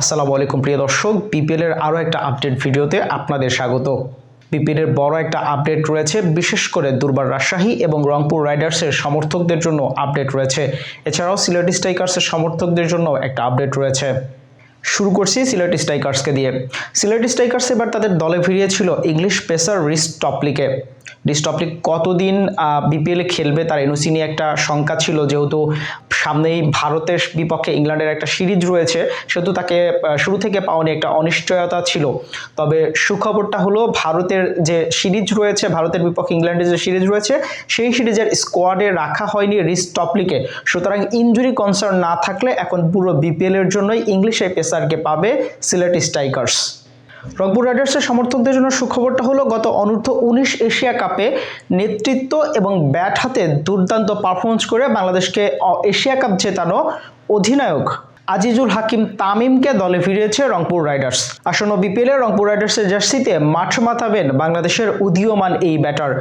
আসসালামু আলাইকুম, প্রিয় দর্শক। বিপিএল এর আরও একটা আপডেট ভিডিওতে আপনাদের স্বাগত। বিপিএল এর বড় একটা আপডেট রয়েছে, বিশেষ করে দুর্বার রাজশাহী এবং রংপুর রাইডার্সের সমর্থকদের জন্য আপডেট রয়েছে। এছাড়াও সিলেটি স্ট্রাইকার্সের সমর্থকদের জন্য একটা আপডেট রয়েছে। শুরু করছি সিলেট স্ট্রাইকার্সকে দিয়ে। সিলেট স্ট্রাইকার্স এবার তাদের দলে ফিরিয়েছিল ইংলিশ পেসার রিস টপলিকে। রিস টপলিক কতদিন বিপিএলে খেলবে, তার এনওসি নিয়ে একটা শঙ্কা ছিল, যেহেতু সামনেই ভারতের বিপক্ষে ইংল্যান্ডের একটা সিরিজ রয়েছে। সেহেতু তাকে শুরু থেকে পাওয়া নিয়ে একটা অনিশ্চয়তা ছিল। তবে সুখবরটা হলো, ভারতের যে সিরিজ রয়েছে, ভারতের বিপক্ষে ইংল্যান্ডের যে সিরিজ রয়েছে, সেই সিরিজের স্কোয়াডে রাখা হয়নি রিস টপলিকে। সুতরাং ইনজুরি কনসার্ন না থাকলে এখন পুরো বিপিএলের জন্যই ইংলিশ পেসারকে পাবে সিলেট স্ট্রাইকার্স। রংপুর রাইডার্সের সমর্থকদের জন্য সুখবরটা হলো, গত অনূর্ধ্ব উনিশ এশিয়া কাপে নেতৃত্ব এবং ব্যাট হাতে দুর্দান্ত পারফরমেন্স করে বাংলাদেশকে এশিয়া কাপ জেতানো অধিনায়ক আজিজুল হাকিম তামিমকে দলে ফিরিয়েছে রংপুর রাইডার্স। আসন্ন বিপিএলে রংপুর রাইডার্সের জার্সিতে মাঠ মাথাবেন বাংলাদেশের উদীয়মান এই ব্যাটার।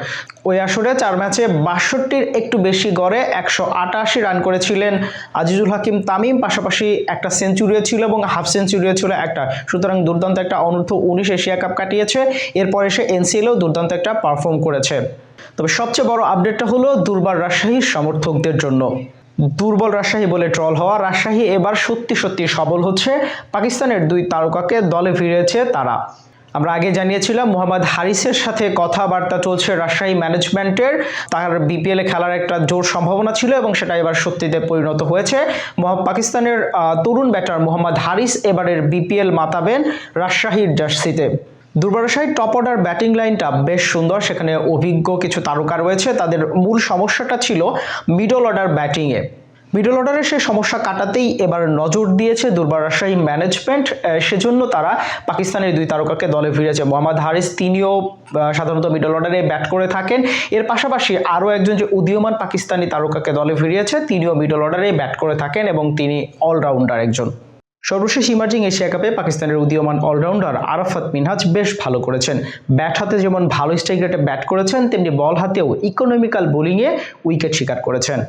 ওই আসরে চার ম্যাচে বাষট্টির একটু বেশি গড়ে একশো আটাশি রান করেছিলেন আজিজুল হাকিম তামিম, পাশাপাশি একটা সেঞ্চুরিও ছিল এবং হাফ সেঞ্চুরিও ছিল একটা। সুতরাং দুর্দান্ত একটা অনূর্ধ্ব উনিশ এশিয়া কাপ কাটিয়েছে। এরপর এসে এনসিএলেও দুর্দান্ত একটা পারফর্ম করেছে। তবে সবচেয়ে বড় আপডেটটা হলো দুর্বার রাজশাহীর সমর্থকদের জন্য। দুর্বল রাজশাহী বলে ট্রল হওয়া রাজশাহী এবার সত্যি সত্যি সবল হচ্ছে। পাকিস্তানের দুই তারকাকে দলে ফিরেছে তারা। আমরা আগে জানিয়েছিলাম, মোহাম্মদ হারিসের সাথে কথাবার্তা চলছে রাজশাহী ম্যানেজমেন্টের। তার বিপিএলে খেলার একটা জোর সম্ভাবনা ছিল এবং সেটা এবার সত্যিতে পরিণত হয়েছে। পাকিস্তানের তরুণ ব্যাটার মোহাম্মদ হারিস এবারের বিপিএল মাতাবেন রাজশাহীর জার্সিতে। দুর্বারাশাহীর টপ অর্ডার ব্যাটিং লাইনটা বেশ সুন্দর, সেখানে অভিজ্ঞ কিছু তারকা রয়েছে। তাদের মূল সমস্যাটা ছিল মিডল অর্ডার ব্যাটিংয়ে মিডল অর্ডারে সেই সমস্যা কাটাতেই এবার নজর দিয়েছে দুর্বার ম্যানেজমেন্ট সেজন্য তারা পাকিস্তানের দুই তারকাকে দলে ফিরেছে। মোহাম্মদ হারিস তিনিও সাধারণত মিডল অর্ডারে ব্যাট করে থাকেন। এর পাশাপাশি আরও একজন যে উদীয়মান পাকিস্তানি তারকাকে দলে ফিরিয়েছে, তিনিও মিডল অর্ডারে ব্যাট করে থাকেন এবং তিনি অলরাউন্ডার একজন। সর্বশেষ ইমার্জিং এশিয়া কাপে পাকিস্তানের উদীয়মান অলরাউন্ডার আরাফাত মিনহাজ বেশ ভালো করেছেন। ব্যাট হাতে যেমন ভালো স্ট্রাইক রেটে ব্যাট করেছেন, তেমনি বল হাতেও ইকোনমিক্যাল বোলিংয়ে উইকেট শিকার করেছেন।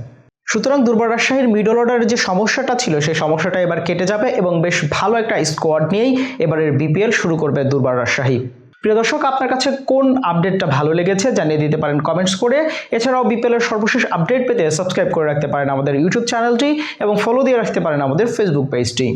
সুতরাং দুর্বার রাজশাহীর মিডল অর্ডারের যে সমস্যাটা ছিল, সেই সমস্যাটা এবার কেটে যাবে এবং বেশ ভালো একটা স্কোয়াড নিয়েই এবারের বিপিএল শুরু করবে দুর্বার রাজশাহী। প্রিয় দর্শক, আপনার কাছে কোন আপডেটটা ভালো লেগেছে জানিয়ে দিতে পারেন কমেন্টস করে। এছাড়াও বিপিএল এর সর্বশেষ আপডেট পেতে সাবস্ক্রাইব করে রাখতে পারেন আমাদের ইউটিউব চ্যানেলটি এবং ফলো দিয়ে রাখতে পারেন আমাদের ফেসবুক পেজটি